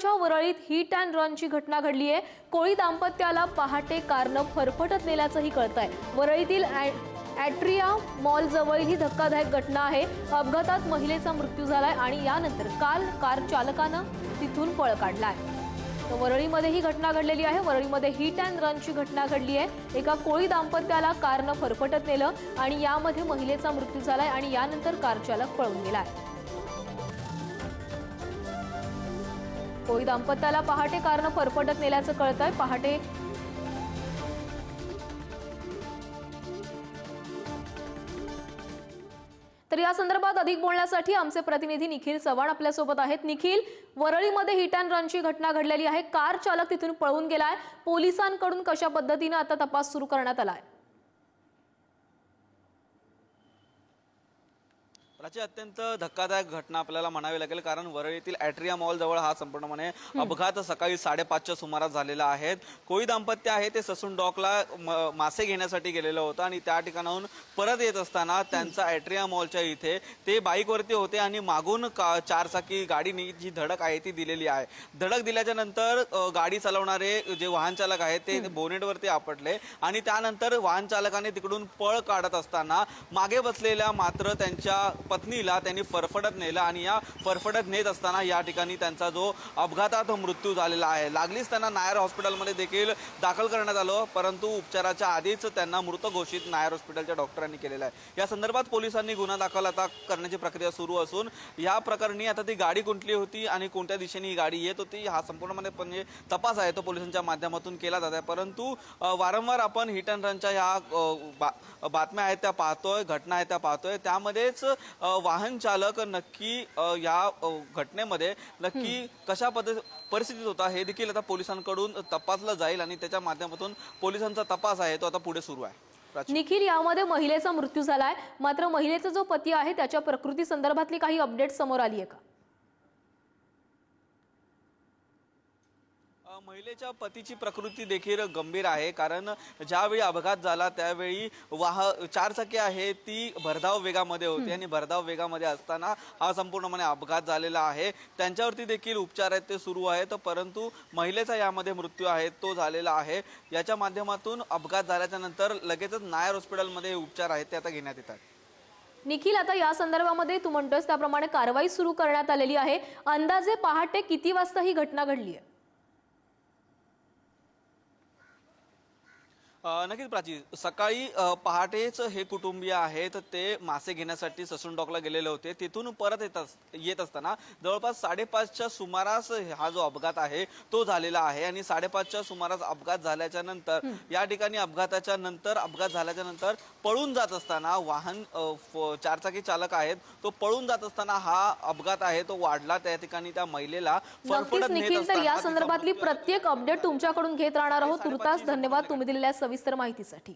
सकाळीच्या वरळीत hit and रनची घटना घडली आहे कोळी दाम्पत्याला पहाटे कारनं फरफटत नेल्याचंही कळतंय. वरळीतील ॲट्रिया मॉलजवळ ही धक्कादायक घटना आहे. अपघातात महिलेचा मृत्यू झालाय आणि यानंतर काल कार चालकानं तिथून पळ काढलाय. तर वरळीमध्ये ही घटना घडलेली आहे. वरळीमध्ये हिट अँड रनची घटना घडली आहे एका कोळी दाम्पत्याला कारनं फरफटत नेलं आणि यामध्ये महिलेचा मृत्यू झालाय आणि यानंतर कार चालक पळून गेलाय. कोळी दाम्पत्याला पहाटे कारनं फरफटत नेल्याचं कळतंय. पहाटे तर या संदर्भात अधिक बोलण्यासाठी आमचे प्रतिनिधी निखिल चव्हाण आपल्यासोबत आहेत. निखिल वरळीमध्ये हिट अँड रनची घटना घडलेली आहे. कार चालक तिथून पळून गेलाय. पोलिसांकडून कशा पद्धतीनं आता तपास सुरू करण्यात आलाय? प्राची अत्यंत धक्कादायक घटना आपल्याला म्हणावी लागेल कारण वरळीतील ॲट्रिया मॉल जवळ हा संपूर्णपणे अपघात सकाळी साडेपाचच्या सुमारास झालेला आहे. कोळी दाम्पत्य आहे ते ससून डॉकला मासे घेण्यासाठी गेलेलं होतं आणि त्या ठिकाणाहून परत येत असताना त्यांचा ॲट्रिया मॉलच्या इथे ते बाईकवरती होते आणि मागून का चारचाकी गाडीनी जी धडक आहे ती दिलेली आहे. धडक दिल्याच्या नंतर गाडी चालवणारे जे वाहन चालक आहेत ते बोनेटवरती आपटले आणि त्यानंतर वाहन चालकाने तिकडून पळ काढत असताना मागे बसलेल्या मात्र त्यांच्या पत्नीला त्यांनी फरफडत नेलं आणि या फरफडत नेत असताना या ठिकाणी त्यांचा जो अपघातात मृत्यू झालेला आहे. लागलीच त्यांना नायर हॉस्पिटलमध्ये देखील दाखल करण्यात आलं परंतु उपचाराच्या आधीच त्यांना मृत घोषित नायर हॉस्पिटलच्या डॉक्टरांनी केलेलं आहे. या संदर्भात पोलिसांनी गुन्हा दाखल आता करण्याची प्रक्रिया सुरू असून या प्रकरणी आता ती गाडी कुठली होती आणि कोणत्या दिशेने ही गाडी येत होती हा संपूर्णपणे म्हणजे तपास आहे तो पोलिसांच्या माध्यमातून केला जात आहे. परंतु वारंवार आपण हिट अँड रनच्या ह्या बा- बातम्या आहेत त्या पाहतोय घटना आहेत त्या पाहतोय. त्यामध्येच वाहन चालक नक्की या घटनेमध्ये नक्की कशा पद्धती परिस्थितीत होता हे देखील आता पोलिसांकडून तपासलं जाईल आणि त्याच्या माध्यमातून पोलिसांचा तपास आहे तो आता पुढे सुरू आहे. निखिल यामध्ये महिलेचा मृत्यू झालाय. मात्र महिलेचा जो पती आहे त्याच्या प्रकृती संदर्भातली काही अपडेट समोर आली आहे का? महिलेच्या पतीची प्रकृती देखील गंभीर आहे. कारण ज्यावेळी अपघात झाला त्यावेळी वाह चारचाकी आहे ती भरधाव वेगामध्ये होती. आणि भरधाव वेगामध्ये असताना हा संपूर्णपणे अपघात झालेला आहे. त्यांच्यावरती देखील उपचार आहेत ते सुरू आहेत. परंतु महिलेचा यामध्ये मृत्यू आहे तो झालेला आहे. याच्या माध्यमातून अपघात झाल्याच्यानंतर लगेचच नायर हॉस्पिटलमध्ये उपचार आहेत ते आता घेण्यात येतात. निखिल आता या संदर्भामध्ये तू म्हणतोस त्याप्रमाणे कारवाई सुरू करण्यात आलेली आहे. अंदाजे पहाटे किती वाजता ही घटना घडली आहे? नक्कीच प्राची सकाळी पहाटेच हे कुटुंबीय आहेत ते मासे घेण्यासाठी ससून डॉकला गेलेले होते. तिथून परत येत येत असताना जवळपास साडेपाचच्या सुमारास हा जो अपघात आहे तो झालेला आहे. आणि साडेपाचच्या सुमारास अपघात झाल्याच्यानंतर या ठिकाणी अपघाताच्या नंतर अपघात झाल्याच्यानंतर पळून जात असताना वाहन चारचाकी चालक आहेत तो पळून जात असताना हा अपघात आहे तो वाढला. त्या ठिकाणी त्या महिलेला फरफडत तर या संदर्भातली प्रत्येक अपडेट तुमच्याकडून घेत राहणार आहोत. तुर्तास धन्यवाद. तुम्ही दिलेल्या सविस्तर माहितीसाठी.